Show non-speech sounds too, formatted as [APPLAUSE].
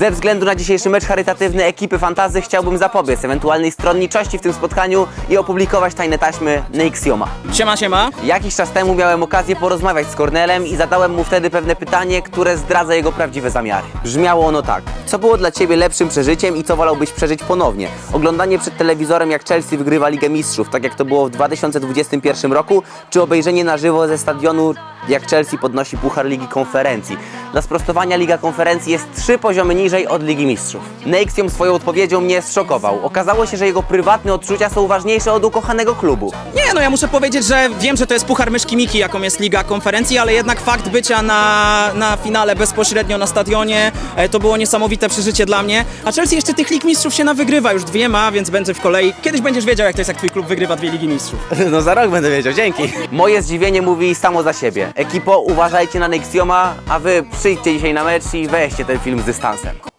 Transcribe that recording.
Ze względu na dzisiejszy mecz charytatywny ekipy Fantazy chciałbym zapobiec ewentualnej stronniczości w tym spotkaniu i opublikować tajne taśmy Neixioma. Siema, siema. Jakiś czas temu miałem okazję porozmawiać z Kornelem i zadałem mu wtedy pewne pytanie, które zdradza jego prawdziwe zamiary. Brzmiało ono tak. Co było dla Ciebie lepszym przeżyciem i co wolałbyś przeżyć ponownie? Oglądanie przed telewizorem jak Chelsea wygrywa Ligę Mistrzów, tak jak to było w 2021 roku, czy obejrzenie na żywo ze stadionu jak Chelsea podnosi Puchar Ligi Konferencji. Dla sprostowania Liga Konferencji jest trzy poziomy niżej od Ligi Mistrzów. Nexium swoją odpowiedzią mnie zszokował. Okazało się, że jego prywatne odczucia są ważniejsze od ukochanego klubu. Nie, no ja muszę powiedzieć, że wiem, że to jest Puchar Myszki Miki, jaką jest Liga Konferencji, ale jednak fakt bycia na, na finale bezpośrednio na stadionie, e, to było niesamowite przeżycie dla mnie. A Chelsea jeszcze tych Lig Mistrzów się nawygrywa, już dwie ma, więc będzie w kolei. Kiedyś będziesz wiedział, jak to jest, jak twój klub wygrywa dwie Ligi Mistrzów. [LAUGHS] No za rok będę wiedział, dzięki. Moje zdziwienie mówi samo za siebie. Ekipo, uważajcie na Nexioma, a wy przyjdźcie dzisiaj na mecz i weźcie ten film z dystansem.